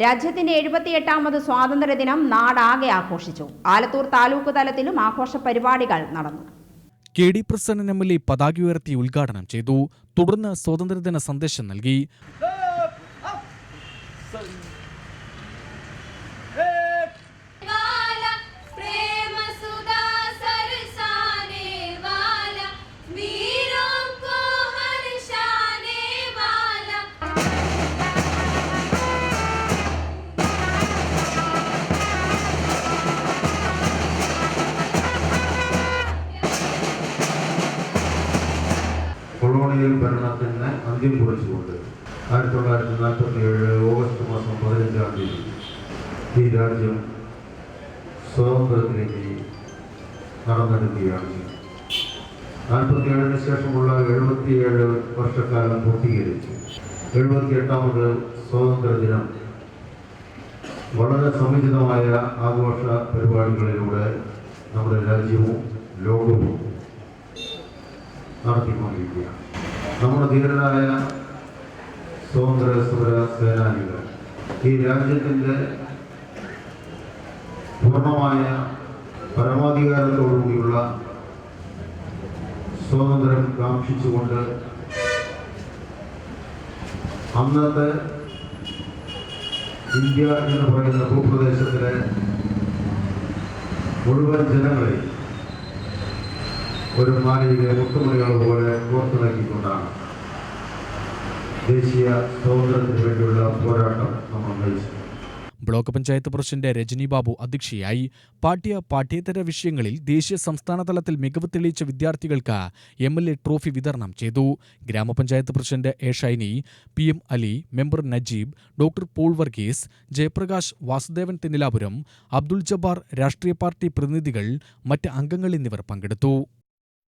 രാജ്യത്തിന്റെ എഴുപത്തിയെട്ടാമത് സ്വാതന്ത്ര്യദിനം നാടാകെ ആഘോഷിച്ചു. ആലത്തൂർ താലൂക്ക് തലത്തിലും ആഘോഷ പരിപാടികൾ നടന്നു. K D Prasannan M L A പതാക ഉയർത്തി ഉദ്ഘാടനം ചെയ്തു. തുടർന്ന് സ്വാതന്ത്ര്യദിന സന്ദേശം നൽകി. കൊളോണിയൽ ഭരണത്തിന് അന്ത്യം കുറിച്ചുകൊണ്ട് ആയിരത്തി തൊള്ളായിരത്തി നാൽപ്പത്തി ഏഴ് ഓഗസ്റ്റ് മാസം പതിനഞ്ചാം തീയതി ഈ രാജ്യം സ്വാതന്ത്ര്യത്തിലേക്ക് നടന്നെടുക്കുകയാണ്. നാൽപ്പത്തി ഏഴിന് ശേഷമുള്ള എഴുപത്തിയേഴ് വർഷക്കാലം പൂർത്തീകരിച്ചു. എഴുപത്തിയെട്ടാമത് സ്വാതന്ത്ര്യ ദിനം. വളരെ സമുചിതമായ ആഘോഷ പരിപാടികളിലൂടെ നമ്മുടെ രാജ്യവും ലോകവും നടത്തിക്കൊണ്ടിരിക്കുകയാണ്. നമ്മുടെ ധീരരായ സ്വതന്ത്ര സമര സേനാനികൾ ഈ രാജ്യത്തിന്റെ പൂർണമായ പരമാധികാരത്തോടുകൂടിയുള്ള സ്വാതന്ത്ര്യം കാക്ഷിച്ചുകൊണ്ട് അന്നത്തെ ഇന്ത്യ എന്ന് പറയുന്ന ഭൂപ്രദേശത്തിലെ മുഴുവൻ ജനങ്ങളെ ഒരു മാലിന്യ മുത്തുമണികൾ പോലെ കോർത്തു നൽകിക്കൊണ്ടാണ് ദേശീയ സ്വാതന്ത്ര്യത്തിന് വേണ്ടിയുള്ള പോരാട്ടം നമ്മൾ നയിച്ചത്. ബ്ലോക്ക് പഞ്ചായത്ത് പ്രസിഡന്റ് രജനി ബാബു അധ്യക്ഷയായി പാഠ്യ പാഠ്യേതര വിഷയങ്ങളിൽ ദേശീയ സംസ്ഥാന തലത്തിൽ മികവ് തെളിയിച്ച വിദ്യാർത്ഥികൾക്ക് എം എൽ എ ട്രോഫി വിതരണം ചെയ്തു. ഗ്രാമപഞ്ചായത്ത് president A Shiny P M Ali member Najeeb doctor Paul Varghese Jayaprakash Vasudevan Thennilapuram Abdul Jabbar രാഷ്ട്രീയ പാർട്ടി പ്രതിനിധികൾ മറ്റ് അംഗങ്ങൾ എന്നിവർ പങ്കെടുത്തു.